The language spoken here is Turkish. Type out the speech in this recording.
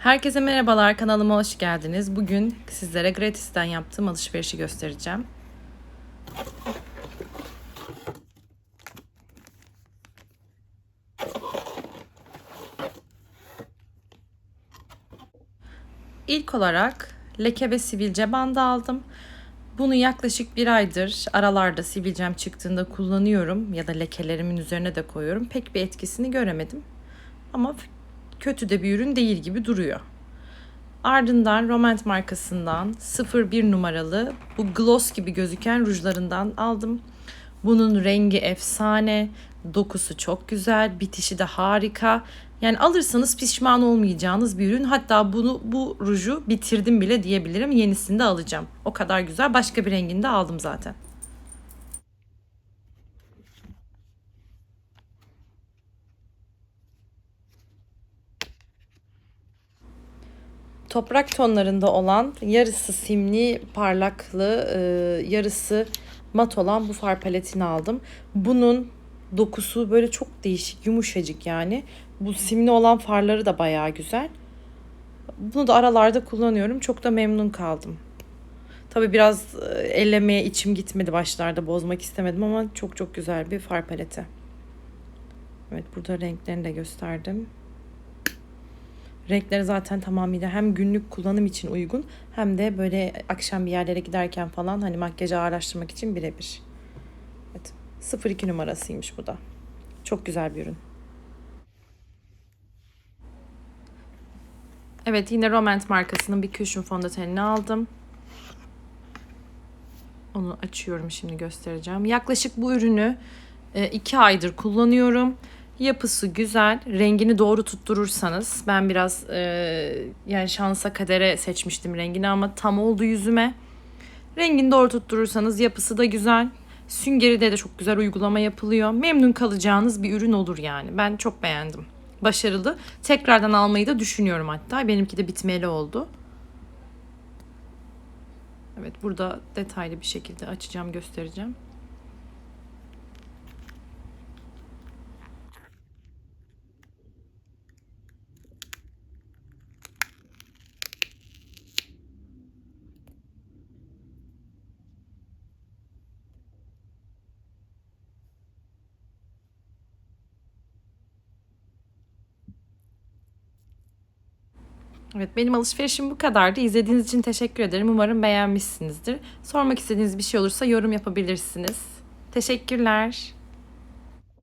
Herkese merhabalar kanalıma hoş geldiniz. Bugün sizlere Gratis'ten yaptığım alışverişi göstereceğim. İlk olarak leke ve sivilce bandı aldım. Bunu yaklaşık bir aydır aralarda sivilcem çıktığında kullanıyorum ya da lekelerimin üzerine de koyuyorum. Pek bir etkisini göremedim. Ama kötü de bir ürün değil gibi duruyor. Ardından Romant markasından 01 numaralı bu gloss gibi gözüken rujlarından aldım. Bunun rengi efsane, dokusu çok güzel, bitişi de harika. Yani alırsanız pişman olmayacağınız bir ürün. Hatta bunu bu ruju bitirdim bile diyebilirim. Yenisini de alacağım. O kadar güzel. Başka bir rengini de aldım zaten. Toprak tonlarında olan yarısı simli parlaklı e, yarısı mat olan bu far paletini aldım. Bunun dokusu böyle çok değişik yumuşacık yani. Bu simli olan farları da bayağı güzel. Bunu da aralarda kullanıyorum. Çok da memnun kaldım. Tabi biraz e, ellemeye içim gitmedi başlarda bozmak istemedim ama çok çok güzel bir far paleti. Evet burada renklerini de gösterdim. Renkleri zaten tamamıyla hem günlük kullanım için uygun hem de böyle akşam bir yerlere giderken falan hani makyajı ağırlaştırmak için birebir. Evet. 02 numarasıymış bu da. Çok güzel bir ürün. Evet yine Romant markasının bir cushion fondötenini aldım. Onu açıyorum şimdi göstereceğim. Yaklaşık bu ürünü 2 aydır kullanıyorum. Yapısı güzel. Rengini doğru tutturursanız ben biraz e, yani şansa kadere seçmiştim rengini ama tam oldu yüzüme. Rengini doğru tutturursanız yapısı da güzel. Süngeri de de çok güzel uygulama yapılıyor. Memnun kalacağınız bir ürün olur yani. Ben çok beğendim. Başarılı. Tekrardan almayı da düşünüyorum hatta. Benimki de bitmeli oldu. Evet burada detaylı bir şekilde açacağım göstereceğim. Evet benim alışverişim bu kadardı. İzlediğiniz için teşekkür ederim. Umarım beğenmişsinizdir. Sormak istediğiniz bir şey olursa yorum yapabilirsiniz. Teşekkürler.